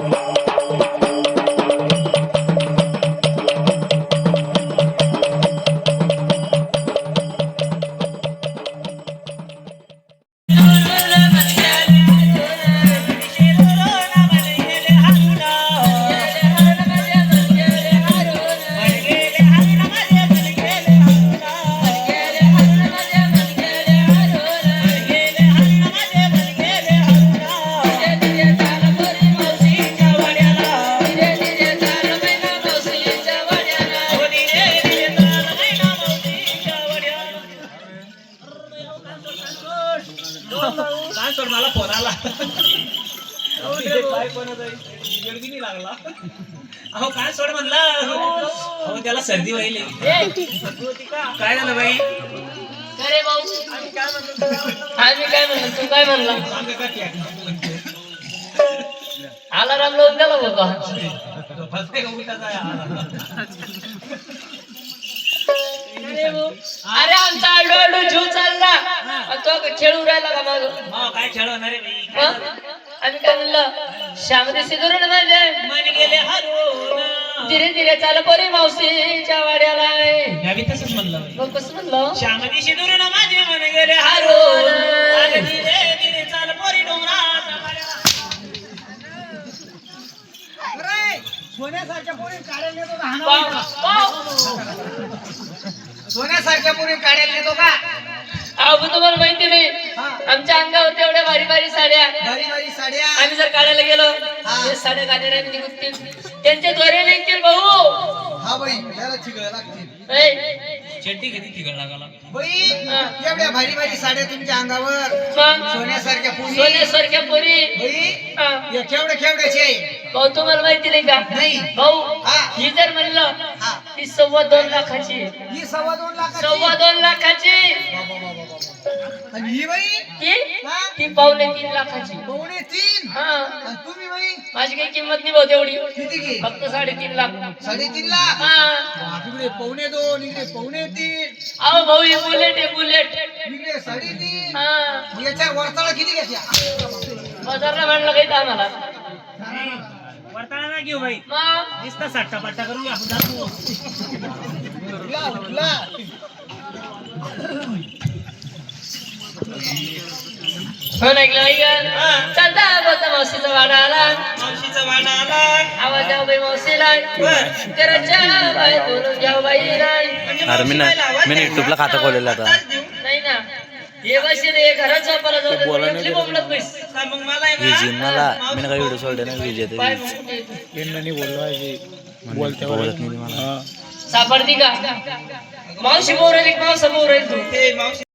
Oh. काय सोड मला फोन आला. काय नाही लागला. अहो काय सोड म्हणला. अहो त्याला सर्दी व्हायली. काय झालं बाई? अरे भाऊ. आम्ही काय म्हणतो आम्ही काय म्हणलं? तू काय म्हणला? सांगा त्या? अलाराम लावून फसते का? उठाचा आहे? अरे आमचा आडू आडू जीव चालला. तो का खेळू राहिला का माग? हो, आहे झालं? आम्ही काय म्हणलं माझे मन गेले हरून. धीरे धीरे चाल पोरी मावशीच्या वाड्याला मी तसंच म्हणलं. मग कसं म्हणलं? माझे मन गेले हरून. धीरे धीरे चाल पोरी डोंगरात सोन्यासारख्या पोरी काढायला नेतो का? Wow, हाणावं wow. सोन्यासारख्या पोरी काढायला नेतो का? अहो पण तुम्हाला माहिती नाही. आमच्या अंगावर तेवढ्या भारी भारी साड्या. भारी भारी साड्या. आम्ही जर काढायला गेलो ते साड्या काढण्यात निघतील त्यांच्या द्वारे निघतील भाऊ. हा बाई त्याला लागतील. किती लागाला? बाई हा. एवढ्या भारी भारी साड्या तुमच्या अंगावर. सोन्यासारख्या पोरी. सोन्यासारख्या पोरी. बाई हा. केवढ्या केवढ्याचे आहे? भाऊ तुम्हाला माहिती नाही का? नाही. भाऊ हा. ही जर म्हणलं हा. ती सव्वा दोन लाखाची. आहे. ही सव्वा दोन लाखाची? सव्वा दोन लाखाची. आणि ही बाई? ती हा? ती पावणे तीन लाखाची. पावणे तीन? हा. आणि तुम्ही बाई? माझी काही किंमत नाही भाऊ तेवढी. किती घे फक्त साडेतीन लाख. साडेतीन लाख? हा. इकडे पावणे दोन इकडे पावणे तीन. अहो भाऊ ही बुलेट आहे बुलेट. इकडे साडेतीन. हा. याच्या वरताळा किती घेतल्या? बाजारला म्हणलं काही आम्हाला. वरताळा ना घेऊ बाई. नुसता सट्टा पट्टा करून आपण जातो. हो चालता बोलता मावशीचा वाडा आला मावशीचा वाडा आला आवाज बाई मावशीला. बोलून घ्या बाई. नाही अरे मी ना मी ना युट्यूबला खातं खोललेलं आता. नाही ना. हे रे जाऊ बोला. नाही मला मी ना काही व्हिडिओ सोडले ना. बोलते बोलत नाही मला. सापडती का? मावशी बोर मावसा बोर तू.